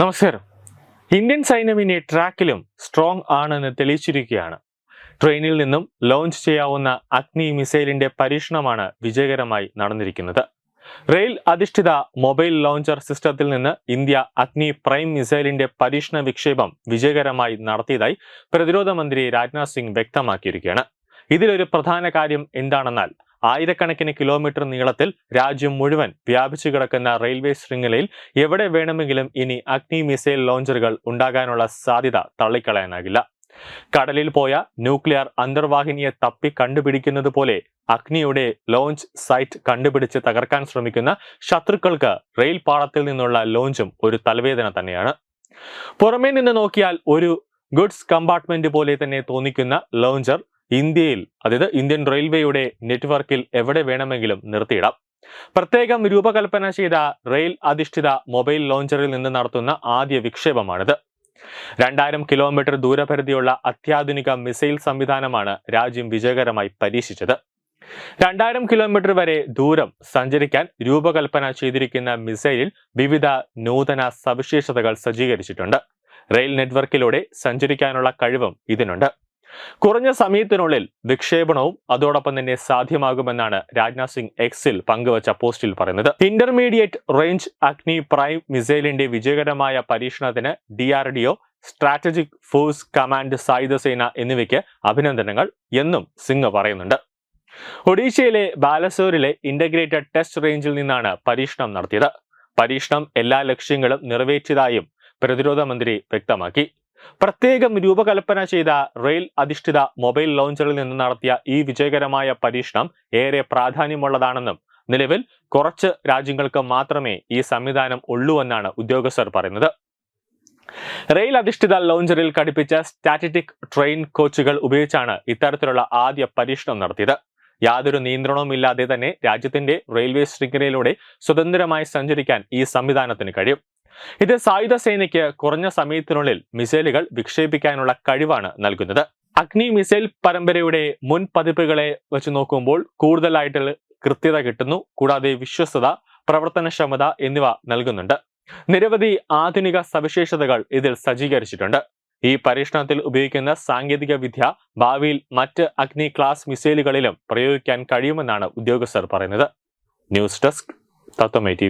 നമസ്കാരം. ഇന്ത്യൻ സൈന്യം ഇനി ട്രാക്കിലും സ്ട്രോങ് ആണെന്ന് തെളിയിച്ചിരിക്കുകയാണ്. ട്രെയിനിൽ നിന്നും ലോഞ്ച് ചെയ്യാവുന്ന അഗ്നി മിസൈലിന്റെ പരീക്ഷണമാണ് വിജയകരമായി നടന്നിരിക്കുന്നത്. റെയിൽ അധിഷ്ഠിത മൊബൈൽ ലോഞ്ചർ സിസ്റ്റത്തിൽ നിന്ന് ഇന്ത്യ അഗ്നി പ്രൈം മിസൈലിന്റെ പരീക്ഷണ വിക്ഷേപം വിജയകരമായി നടത്തിയതായി പ്രതിരോധ മന്ത്രി രാജ്നാഥ് സിംഗ് വ്യക്തമാക്കിയിരിക്കുകയാണ്. ഇതിലൊരു പ്രധാന കാര്യം എന്താണെന്നാൽ ആയിരക്കണക്കിന് കിലോമീറ്റർ നീളത്തിൽ രാജ്യം മുഴുവൻ വ്യാപിച്ചു കിടക്കുന്ന റെയിൽവേ ശൃംഖലയിൽ എവിടെ വേണമെങ്കിലും ഇനി അഗ്നി മിസൈൽ ലോഞ്ചറുകൾ ഉണ്ടാകാനുള്ള സാധ്യത തള്ളിക്കളയാനാകില്ല. കടലിൽ പോയ ന്യൂക്ലിയർ അന്തർവാഹിനിയെ തപ്പി കണ്ടുപിടിക്കുന്നത് പോലെ അഗ്നിയുടെ ലോഞ്ച് സൈറ്റ് കണ്ടുപിടിച്ച് തകർക്കാൻ ശ്രമിക്കുന്ന ശത്രുക്കൾക്ക് റെയിൽ പാളത്തിൽ നിന്നുള്ള ലോഞ്ചും ഒരു തലവേദന തന്നെയാണ്. പുറമേ നിന്ന് നോക്കിയാൽ ഒരു ഗുഡ്സ് കമ്പാർട്ട്മെന്റ് പോലെ തന്നെ തോന്നിക്കുന്ന ലോഞ്ചർ ഇന്ത്യയിൽ അതായത് ഇന്ത്യൻ റെയിൽവേയുടെ നെറ്റ്വർക്കിൽ എവിടെ വേണമെങ്കിലും നിർത്തിയിടാം. പ്രത്യേകം രൂപകൽപ്പന ചെയ്ത റെയിൽ അധിഷ്ഠിത മൊബൈൽ ലോഞ്ചറിൽ നിന്ന് നടത്തുന്ന ആദ്യ വിക്ഷേപമാണിത്. രണ്ടായിരം കിലോമീറ്റർ ദൂരപരിധിയുള്ള അത്യാധുനിക മിസൈൽ സംവിധാനമാണ് രാജ്യം വിജയകരമായി പരീക്ഷിച്ചത്. രണ്ടായിരം കിലോമീറ്റർ വരെ ദൂരം സഞ്ചരിക്കാൻ രൂപകൽപ്പന ചെയ്തിരിക്കുന്ന മിസൈലിൽ വിവിധ നൂതന സവിശേഷതകൾ സജ്ജീകരിച്ചിട്ടുണ്ട്. റെയിൽ നെറ്റ്വർക്കിലൂടെ സഞ്ചരിക്കാനുള്ള കഴിവും ഇതിനുണ്ട്. കുറഞ്ഞ സമയത്തിനുള്ളിൽ വിക്ഷേപണവും അതോടൊപ്പം തന്നെ സാധ്യമാകുമെന്നാണ് രാജ്നാഥ് സിംഗ് എക്സിൽ പങ്കുവച്ച പോസ്റ്റിൽ പറയുന്നത്. ഇന്റർമീഡിയറ്റ് റേഞ്ച് അഗ്നി പ്രൈം മിസൈലിന്റെ വിജയകരമായ പരീക്ഷണത്തിന് D R D O strategic force command സായുധ സേന എന്നിവയ്ക്ക് അഭിനന്ദനങ്ങൾ എന്നും സിംഗ് പറയുന്നുണ്ട്. ഒഡീഷയിലെ ബാലസോറിലെ ഇന്റഗ്രേറ്റഡ് ടെസ്റ്റ് റേഞ്ചിൽ നിന്നാണ് പരീക്ഷണം നടത്തിയത്. പരീക്ഷണം എല്ലാ ലക്ഷ്യങ്ങളും നിറവേറ്റിയതായും പ്രതിരോധ മന്ത്രി വ്യക്തമാക്കി. പ്രത്യേകം രൂപകൽപ്പന ചെയ്ത റെയിൽ അധിഷ്ഠിത മൊബൈൽ ലോഞ്ചറിൽ നിന്ന് നടത്തിയ ഈ വിജയകരമായ പരീക്ഷണം ഏറെ പ്രാധാന്യമുള്ളതാണെന്നും നിലവിൽ കുറച്ച് രാജ്യങ്ങൾക്ക് മാത്രമേ ഈ സംവിധാനം ഉള്ളൂ എന്നാണ് ഉദ്യോഗസ്ഥർ പറയുന്നത്. റെയിൽ അധിഷ്ഠിത ലോഞ്ചറിൽ ഘടിപ്പിച്ച സ്റ്റാറ്റിറ്റിക് ട്രെയിൻ കോച്ചുകൾ ഉപയോഗിച്ചാണ് ഇത്തരത്തിലുള്ള ആദ്യ പരീക്ഷണം നടത്തിയത്. യാതൊരു നിയന്ത്രണവും ഇല്ലാതെ തന്നെ രാജ്യത്തിന്റെ റെയിൽവേ ശൃംഖലയിലൂടെ സ്വതന്ത്രമായി സഞ്ചരിക്കാൻ ഈ സംവിധാനത്തിന് കഴിയും. ഇത് സായുധ സേനയ്ക്ക് കുറഞ്ഞ സമയത്തിനുള്ളിൽ മിസൈലുകൾ വിക്ഷേപിക്കാനുള്ള കഴിവാണ് നൽകുന്നത്. അഗ്നി മിസൈൽ പരമ്പരയുടെ മുൻ പതിപ്പുകളെ വെച്ച് നോക്കുമ്പോൾ കൂടുതലായിട്ട് കൃത്യത കിട്ടുന്നു കൂടാതെ വിശ്വസ്തത പ്രവർത്തനക്ഷമത എന്നിവ നൽകുന്നുണ്ട്. നിരവധി ആധുനിക സവിശേഷതകൾ ഇതിൽ സജ്ജീകരിച്ചിട്ടുണ്ട്. ഈ പരീക്ഷണത്തിൽ ഉപയോഗിക്കുന്ന സാങ്കേതിക വിദ്യ ഭാവിയിൽ മറ്റ് അഗ്നി ക്ലാസ് മിസൈലുകളിലും പ്രയോഗിക്കാൻ കഴിയുമെന്നാണ് ഉദ്യോഗസ്ഥർ പറയുന്നത്. News desk തത്വമേ T